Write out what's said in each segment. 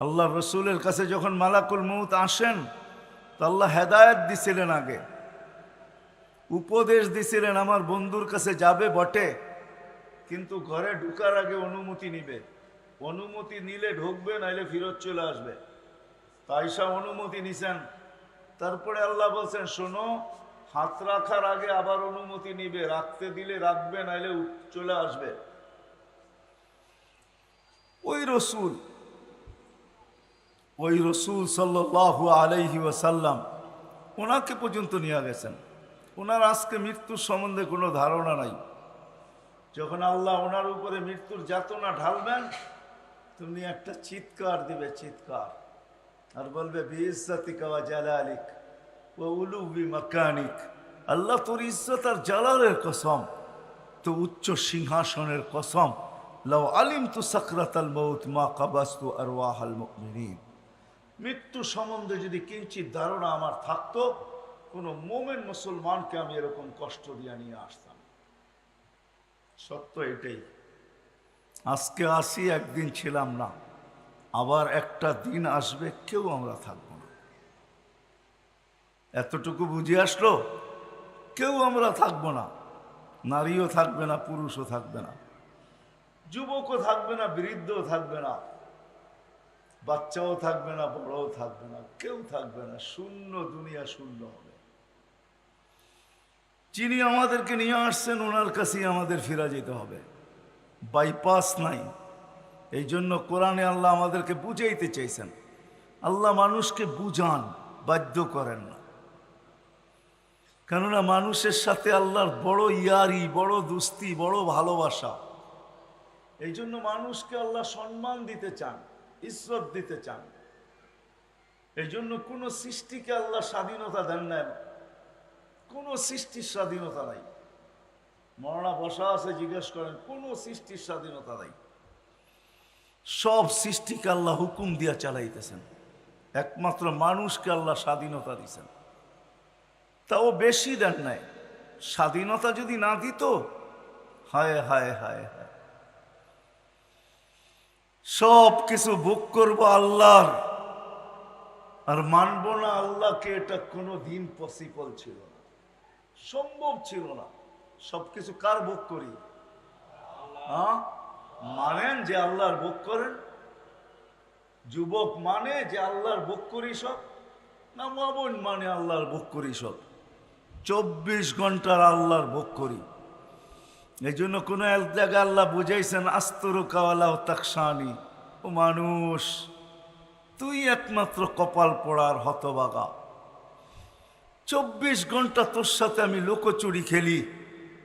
আল্লাহ রসুলের কাছে যখন মালাকুল মৌত আসেন, তো আল্লাহ হেদায়ত দিছিলেন আগে। উপদেশ দিছিলেন, আমার বন্ধুর কাছে যাবে বটে, কিন্তু ঘরে ঢুকার আগে অনুমতি নিবে। অনুমতি নিলে ঢুকবে, নাইলে ফিরত চলে আসবে। তাইসা অনুমতি নিছেন। তারপরে আল্লাহ বলছেন, শোনো, হাত রাখার আগে আবার অনুমতি নিবে, রাখতে দিলে রাখবে, নাইলে চলে আসবে। ওই রসুল ওই রসুল সাল্লাহ আলাইহি ওয়াসাল্লাম ওনাকে পর্যন্ত নিয়ে গেছেন। ওনার আজকে মৃত্যুর সম্বন্ধে কোনো ধারণা নাই। যখন আল্লাহ ওনার উপরে মৃত্যুর যাতনা ঢালবেন, তুমি একটা চিৎকার দিবে, চিৎকার। আর বলবে জালালিক ও উলুবি মাকানিক। আল্লাহ তোর ইজ্জত আর জালালের কসম, তো উচ্চ সিংহাসনের কসম। লাউ আলিম তু সাকরাতাল মৌত মা কাবাস্তু আর ওয়াহাল মুমিনিন মৃত্যু সম্বন্ধে যদি কিঞ্চিত ধারণা আমার থাকতো, কোনো মোমেন মুসলমানকে আমি এরকম কষ্ট দিয়ে নিয়ে আসতাম। সত্য এটাই। আজকে আসি, একদিন ছিলাম না। আবার একটা দিন আসবে, কেউ আমরা থাকব না। এতটুকু বুঝে আসলো, কেউ আমরা থাকব না। নারীও থাকবে না, পুরুষও থাকবে না। যুবকও থাকবে না, বৃদ্ধও থাকবে না। বাচ্চাও থাকবে না, বড়ও থাকবে না, কেউ থাকবে না, শূন্য, দুনিয়া শূন্য হবে। যিনি আমাদেরকে নিয়ে আসছেন, ওনার কাছেই আমাদের ফিরা যেতে হবে। বাইপাস নাই। এই জন্য কোরআনে আল্লাহ আমাদেরকে বুঝাইতে চাইছেন। আল্লাহ মানুষকে বুঝান, বাধ্য করেন না। কেননা মানুষের সাথে আল্লাহর বড় ইয়ারি, বড় দুস্তি, বড় ভালোবাসা, এই জন্য মানুষকে আল্লাহ সম্মান দিতে চান। ইজ্জত দিতে চান। এই জন্য কোনো সৃষ্টিকে আল্লাহ স্বাধীনতা দেন না কোনো সৃষ্টির স্বাধীনতা নাই। মরণা বসা আছে, জিজ্ঞেস করেন, কোনো সৃষ্টির স্বাধীনতা নাই। সব সৃষ্টিকে আল্লাহ হুকুম দিয়া চালাইতেছেন। একমাত্র মানুষকে আল্লাহ স্বাধীনতা দিছেন। তাও বেশি দেন নাই। স্বাধীনতা যদি না দিত, হায় হায় হায় হায়। সব কিছু ভোগ করব আল্লাহর। আর মানব না আল্লাহকে, এটা কোনো দিন পসিবল ছিল না। সম্ভব ছিল না। সবকিছু কার ভোগ করি? হ্যাঁ মানেন যে আল্লাহর ভোগ করেন? যুবক মানে যে আল্লাহর ভোগ করি সব? না মামন মানে আল্লাহর ভোগ করি সব? চব্বিশ ঘণ্টার আল্লাহর ভোগ করি। এই জন্য কোনো এক জায়গায় আল্লাহ বুঝাইছেন আস্তর কাওয়ালা ও তাকসানি ও মানুষ, তুই একমাত্র কপাল পড়ার হতবাগা। চব্বিশ ঘণ্টা তোর সাথে আমি লোকচুরি খেলি,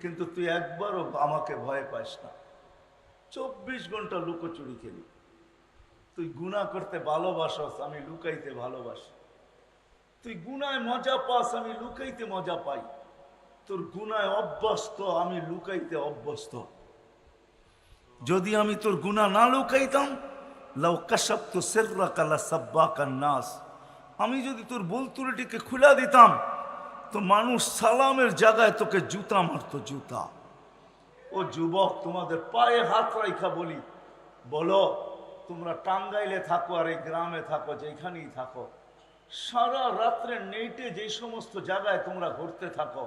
কিন্তু তুই একবারও আমাকে ভয় পাস না। চব্বিশ ঘণ্টা লুকোচুরি খেলি। তুই গুণা করতে ভালোবাসস, আমি লুকাইতে ভালোবাসি। তুই গুনায় মজা পাস, আমি লুকাইতে মজা পাই। তোর গুনায় অভ্যস্ত, আমি লুকাইতে অভ্যস্ত। যদি আমি তোর গুণা না লুকাইতাম, লাউ কাশাপ্ত সেররা আমি যদি তোর বলতুরিটিকে খুলে দিতাম, তো মানুষ সালামের জায়গায় তোকে জুতা মারতো, জুতা। ও যুবক, তোমাদের পায়ে হাত রাইখা বলি। বলো, তোমরা টাঙ্গাইলে থাকো আর এই গ্রামে থাকো, যেখানেই থাকো। সারা রাত্রে নেইটে যে সমস্ত জায়গায় তোমরা ঘুরতে থাকো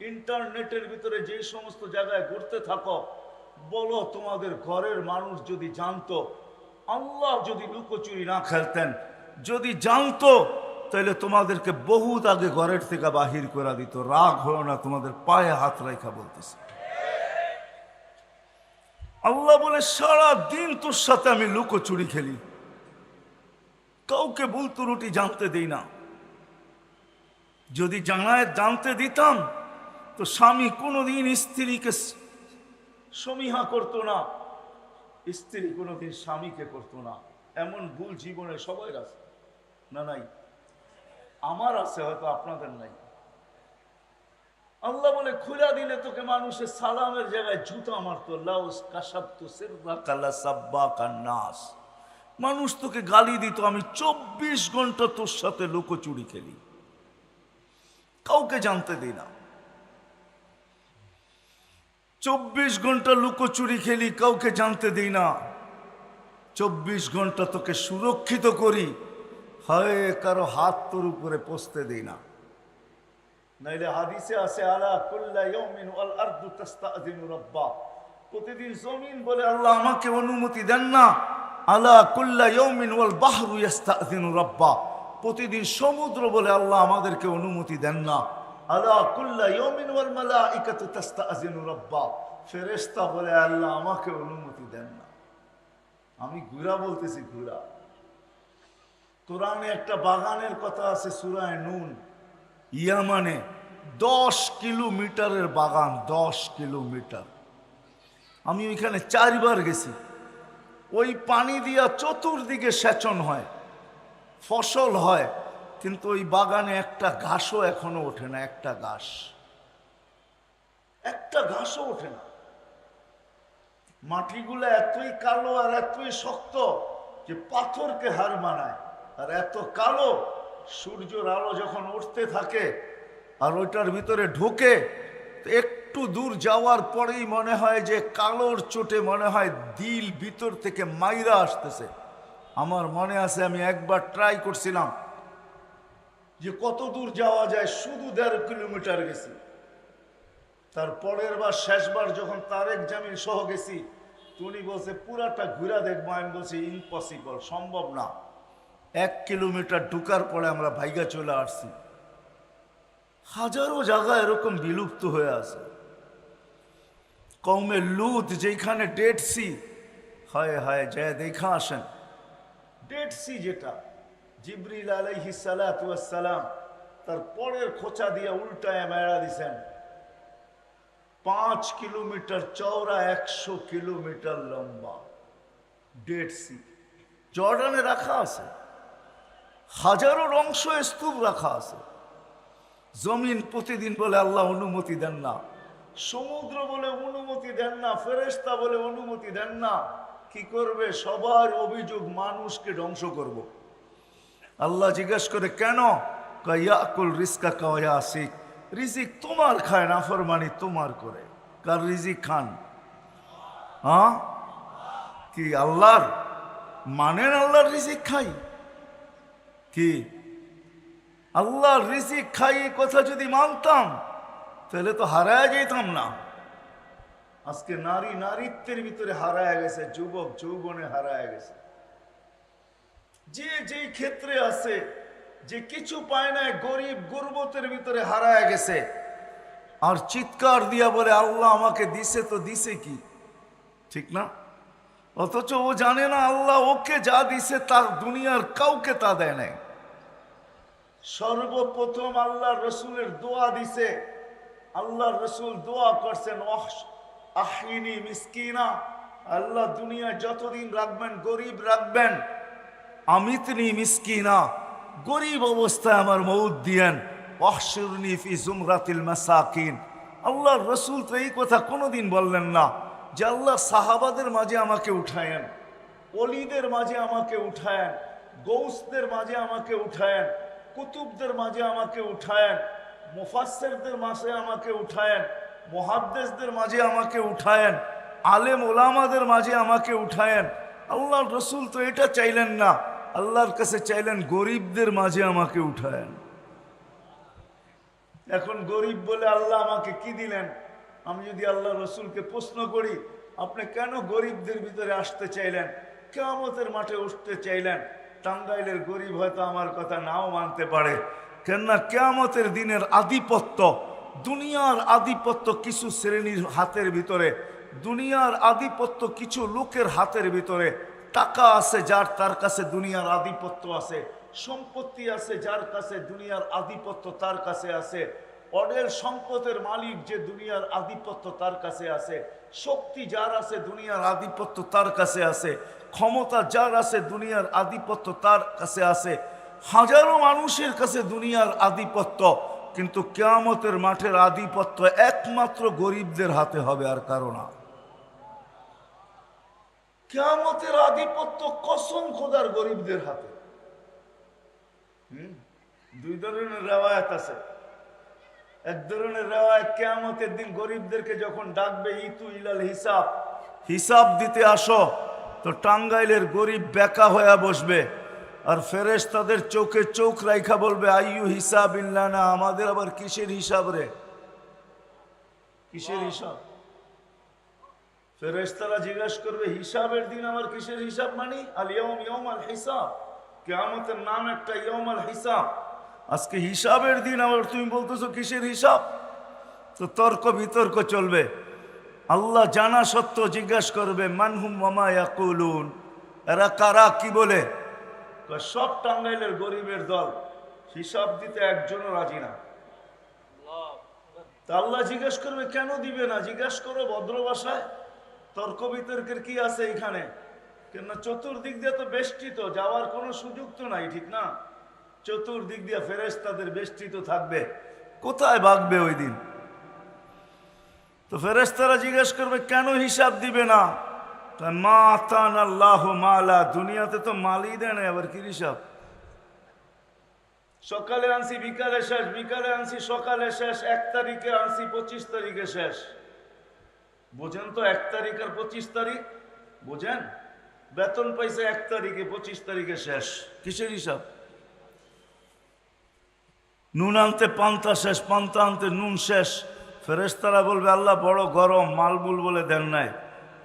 ইন্টারনেটের ভিতরে যে সমস্ত জায়গায় ঘুরতে থাকো, বলো তোমাদের ঘরের মানুষ যদি জানতো, আল্লাহ যদি লুকোচুরি না খেলতেন, যদি জানতো তাহলে তোমাদেরকে বহুত আগে ঘরের থেকে বাহির করে দিত। রাগ হলো না, তোমাদের পায়ে হাত রাখা বলতেছে। আল্লাহ বলে সারা দিন তোর সাথে আমি লুকোচুরি খেলি। কাউকে বলতো রুটি জানতে দিই না। যদি জানায় জানতে দিতাম তো স্বামী কোনোদিন স্ত্রীকে সমীহা করতো না। স্ত্রী কোনোদিন স্বামীকে করতো না। এমন ভুল জীবনে সবাই আছে। না, নাই? আমার আছে, হয়তো আপনাদের নাই। আল্লাহ বলে, খুলা দিলে তোকে মানুষের সালামের জায়গায় জুতা মারতো। লাউস কাসাপ্তু সিরবা কালা সাব্বা কান্নাস মানুষ তোকে গালি দিত, আমি চব্বিশ ঘণ্টা তোর সাথে লুকোচুরি খেলি। কাউকে জানতে দিই না। চব্বিশ ঘণ্টা লুকোচুরি খেলি, কাউকে জানতে দিই না। চব্বিশ ঘণ্টা তোকে সুরক্ষিত করি, হয়, কারও হাত তোর উপরে পৌঁছতে দিই না। নাইলে হাদিসে আছে, আলা কুল্লা ইয়াউমিন ওয়াল আরদু তাস্তাযিনু রাব্বা। প্রতিদিন জমিন বলে আল্লাহ আমাকে অনুমতি দেন না। আলা কুল্লা ইয়াউমিন ওয়াল বাহরু ইয়াস্তাযিনু রাব্বা। প্রতিদিন সমুদ্র বলে আল্লাহ আমাদেরকে অনুমতি দেন না। কুল্লা রাব্বা। ফেরেশতা বলে, আল্লাহ অনুমতি দেন না। আমি ঘুরা বলতেছি, ঘুরা। কোরআনে একটা বাগানের কথা আছে সুরায় নুন। ইয়ামানে দশ কিলোমিটারের বাগান, দশ কিলোমিটার। আমি ওইখানে চারবার গেছি। ওই পানি দিয়া চতুর্দিকে সেচন হয়, ফসল হয়। কিন্তু ওই বাগানে একটা ঘাসও এখনও ওঠে না, একটা ঘাস। একটা ঘাসও ওঠে না। মাটিগুলো এতই কালো আর এতই শক্ত যে পাথরকে হার মানায়। আর এত কালো, সূর্যের আলো যখন উঠতে থাকে আর ওইটার ভিতরে ঢোকে একটু দূর যাওয়ার পরেই মনে হয় যে কালোর চোটে মনে হয় দিল ভিতর থেকে মাইরা আসতেছে। আমার মনে আছে আমি একবার ট্রাই করছিলাম। যে কত দূর যাওয়া যায়, শুধু দেড় কিলোমিটার গেছি। তার পরের বার শেষবার যখন তারেক জামিন সহ গেছি উনি বলছে, পুরাটা ঘুরা দেখব আমি বলছি ইম্পসিবল সম্ভব না। এক কিলোমিটার ঢুকার পরে আমরা ভাইগা চলে আসছি। হাজারো জায়গা এরকম বিলুপ্ত হয়ে আছে। কৌমে লুত যেখানে ডেড সি হায় হায়, জয়, দেখা আসেন। ডেড সি যেটা জিবরিল আলাইহি সালাম তার পরের খোঁচা দিয়ে উল্টায় মেড়া দিছেন। পাঁচ কিলোমিটার চওড়া একশো কিলোমিটার লম্বা। ডেড সি জর্ডানে রাখা আছে। হাজারো অংশ স্তূপ রাখা আছে। জমিন প্রতিদিন বলে আল্লাহ অনুমতি দেন না। সমুদ্র বলে অনুমতি দেন না। ফেরেস্তা বলে অনুমতি দেন না। কি করবে? সবার অভিযোগ মানুষকে ধ্বংস করব। আল্লাহ জিজ্ঞেস করে, কেন? ইয়াকুল রিস্কা কয়া আসিক রিজিক তোমার খায় না, ফরমানি তোমার করে। কার রিজিক খান? হ্যাঁ কি আল্লাহর? মানেন আল্লাহর রিজিক খাই? কি? আল্লাহর রিজিক খাই কথা যদি মানতাম, তাহলে তো হারায় যেতাম না। আজকে নারী, নারীত্বের ভিতরে হারায় গেছে, যুবক যৌবনে হারায় গেছে। যে যেই ক্ষেত্রে আছে, যে কিছু পায় না গরিব গুরবতের ভিতরে হারায় গেছে। আর চিৎকার দিয়া বলে, আল্লাহ আমাকে দিছে তো দিছে কি? ঠিক না? অথচ ও জানে না, আল্লাহ ওকে যা দিছে তার দুনিয়ার কাউকে তা দেয় নাই। সর্বপ্রথম আল্লাহ রসুলের দোয়া দিছে। আল্লাহ রসুল দোয়া করছেন আহিনী মিসকিনা। আল্লাহ দুনিয়ায় যতদিন রাখবেন, গরিব রাখবেন আমিতনি মিসকিনা, গরিব অবস্থায় আমার মৌত দিয়েন অহসুরনি ফি জুমরাতিল মাসাকিন। আল্লাহর রসুল তো এই কথা কোনোদিন বললেন না যে আল্লাহ সাহাবাদের মাঝে আমাকে উঠায়েন অলিদের মাঝে আমাকে উঠায়েন, গৌসদের মাঝে আমাকে উঠায়েন, কুতুবদের মাঝে আমাকে উঠায়েন, মুফাসসিরদের মাঝে আমাকে উঠায়েন, মুহাদ্দিসদের মাঝে আমাকে উঠায়েন, আলেম ওলামাদের মাঝে আমাকে উঠায়েন। আল্লাহর রসুল তো এটা চাইলেন না। আল্লাহর কাছে চাইলেন গরিবদের মাঝে আমাকে উঠায়েন। এখন গরিব বলে আল্লাহ আমাকে কি দিলেন? আমি যদি আল্লাহ রসুলকে প্রশ্ন করি, আপনি কেন গরিবদের ভিতরে আসতে চাইলেন? কেমতের মাঠে উঠতে চাইলেন? টাঙ্গাইলের গরিব হয়তো আমার কথা নাও মানতে পারে। কেননা কেয়ামতের দিনের আধিপত্য, দুনিয়ার আধিপত্য কিছু শ্রেণির হাতের ভিতরে, দুনিয়ার আধিপত্য কিছু লোকের হাতের ভিতরে টাকা আছে যার তার কাছে দুনিয়ার আধিপত্য আছে, সম্পত্তি আছে যার কাছে দুনিয়ার আধিপত্য তার কাছে আছে, অডেল সম্পদের মালিক যে দুনিয়ার আধিপত্য তার কাছে আছে, শক্তি যার আছে দুনিয়ার আধিপত্য তার কাছে আছে, ক্ষমতা যার আছে দুনিয়ার আধিপত্য তার কাছে আছে, হাজারো মানুষের কাছে দুনিয়ার আধিপত্য, কিন্তু কেয়ামতের মাঠের আধিপত্য একমাত্র গরিবদের হাতে হবে আর কারও না। কেয়ামতের আধিপত্য কসম খোদার গরিবদের হাতে। দুই ধরনের রেওয়ায়ত আছে। এক ধরনের রেওয়ায়ত কেয়ামতের দিন গরিবদেরকে যখন ডাকবে, ইতু ইলাল হিসাব। হিসাব দিতে আসো, তো টাঙ্গাইলের গরিব বেকা হয়ে বসবে। আর ফেরেশ তাদের চোখে চোখ রাইখা বলবে, আইয়ু হিসাব ইল্লা না আমাদের আবার কিসের হিসাব রে? কিসের হিসাব? ফেরেশতারা জিজ্ঞাসা করবে, হিসাবের দিন আমার কিসের হিসাব মানি? আল ইয়ম ইয়ম আল হিসাব। কেয়ামতের নাম একটা ইয়ম আল হিসাব। আজকে হিসাবের দিন আবার তুমি বলতেছো কিসের হিসাব? তো তর্ক বিতর্ক চলবে। আল্লাহ জানা সত্য জিজ্ঞাসা করবে মানহুম মামা ইয়াকুলুন? এরা কারা, কি বলে? সব টাঙ্গাইলের গরিবের দল। হিসাব দিতে একজনও রাজি না। তা আল্লাহ জিজ্ঞেস করবে, কেন দিবে না? জিজ্ঞেস করো ভদ্র ভাষায়। তর্ক বিতর্কের কি আছে এখানে? কেন চতুর্দিক দিয়ে তো বেষ্টিত, যাওয়ার কোনো সুযোগ তো নাই, ঠিক না? চতুর্দিক দিয়ে ফেরেস তাদের বেষ্টিত থাকবে। কোথায় ভাগবে ওই দিন? তো ফেরেস্তারা জিজ্ঞেস করবে, কেন হিসাব দিবে না? মা দুনিয়াতে তো মালই দেয় না আবার কি হিসাব? সকালে আনছি, বিকালে শেষ, বিকালে আনছি, সকালে শেষ, এক তারিখে আনছি, পঁচিশ তারিখে শেষ। বোঝেন তো এক তারিখ আর পঁচিশ তারিখ? বোঝেন? বেতন পাইছে এক তারিখে, পঁচিশ তারিখে শেষ। কিসের হিসাব? নুন আনতে পান্তা শেষ, পান্তা আনতে নুন শেষ। ফেরেস্তারা বলবে, আল্লাহ, বড় গরম মালমুল বলে দেন নাই।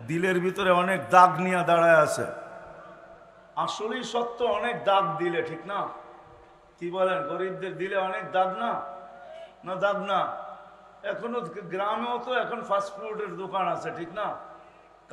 দিলের ভিতরে অনেক দাগ নিয়ে দাঁড়ায় আছে। আসলেই সত্য, অনেক দাগ দিলে, ঠিক না? কি বলেন, গরিবদের দিলে অনেক দাগ না? না দাগ না? এখনও গ্রামেও তো এখন ফাস্টফুডের দোকান আছে ঠিক না?